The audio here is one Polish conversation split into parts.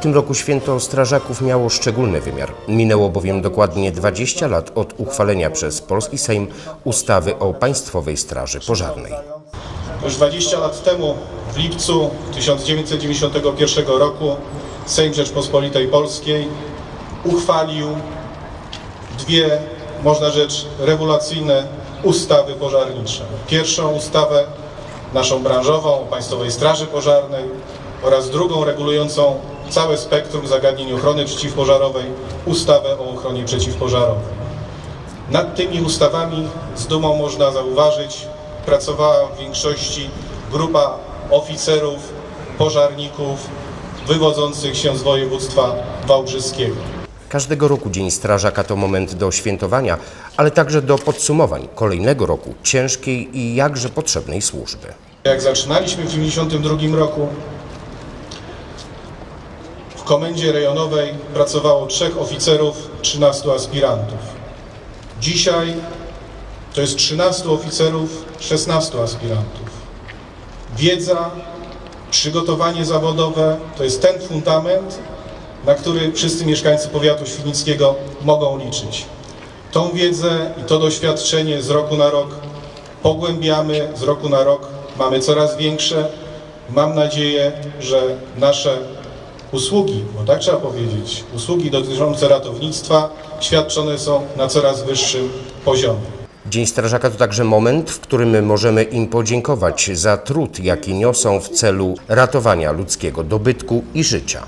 Tym roku święto strażaków miało szczególny wymiar. Minęło bowiem dokładnie 20 lat od uchwalenia przez polski Sejm ustawy o Państwowej Straży Pożarnej. Już 20 lat temu, w lipcu 1991 roku, Sejm Rzeczpospolitej Polskiej uchwalił dwie, można rzecz, rewelacyjne ustawy pożarnicze. Pierwszą ustawę naszą branżową Państwowej Straży Pożarnej oraz drugą regulującą całe spektrum zagadnień ochrony przeciwpożarowej, ustawę o ochronie przeciwpożarowej. Nad tymi ustawami z dumą można zauważyć, pracowała w większości grupa oficerów, pożarników wywodzących się z województwa wałbrzyskiego. Każdego roku Dzień Strażaka to moment do świętowania, ale także do podsumowań kolejnego roku ciężkiej i jakże potrzebnej służby. Jak zaczynaliśmy w 1992 roku, komendzie rejonowej pracowało trzech oficerów, 13 aspirantów. Dzisiaj to jest 13 oficerów, 16 aspirantów. Wiedza, przygotowanie zawodowe to jest ten fundament, na który wszyscy mieszkańcy powiatu świdnickiego mogą liczyć. Tą wiedzę i to doświadczenie z roku na rok pogłębiamy, z roku na rok mamy coraz większe. Mam nadzieję, że nasze usługi, bo tak trzeba powiedzieć, usługi dotyczące ratownictwa świadczone są na coraz wyższym poziomie. Dzień Strażaka to także moment, w którym możemy im podziękować za trud, jaki niosą w celu ratowania ludzkiego dobytku i życia.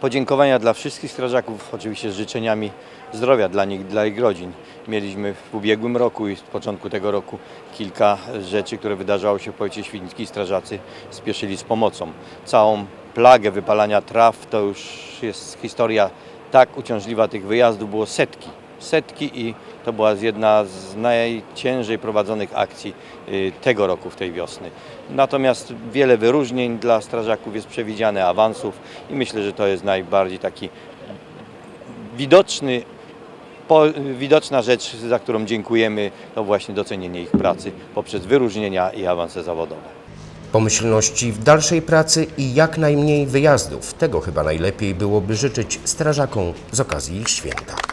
Podziękowania dla wszystkich strażaków, oczywiście z życzeniami zdrowia dla nich, dla ich rodzin. Mieliśmy w ubiegłym roku i z początku tego roku kilka rzeczy, które wydarzały się w powiecie świdnickim. Strażacy spieszyli z pomocą. Całą plagę wypalania traw to już jest historia tak uciążliwa tych wyjazdów, było setki. Setki i to była jedna z najciężej prowadzonych akcji y, tego roku, w tej wiosny. Natomiast wiele wyróżnień dla strażaków jest przewidziane, awansów i myślę, że to jest najbardziej taki widoczny, po, widoczna rzecz, za którą dziękujemy, to właśnie docenienie ich pracy poprzez wyróżnienia i awanse zawodowe. Pomyślności w dalszej pracy i jak najmniej wyjazdów. Tego chyba najlepiej byłoby życzyć strażakom z okazji ich święta.